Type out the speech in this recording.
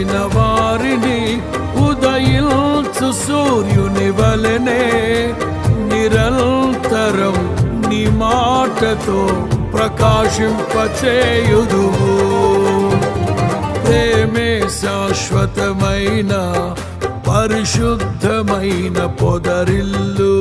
నిన్నాశ్రయించిన వారిని ఉదయించు సూర్యుని వలనే. నిరంతరం నీ మాటతో ప్రకాశింపచేయుదు ప్రేమే శాశ్వతమైన పరిశుద్ధమైన పొదరిల్లు.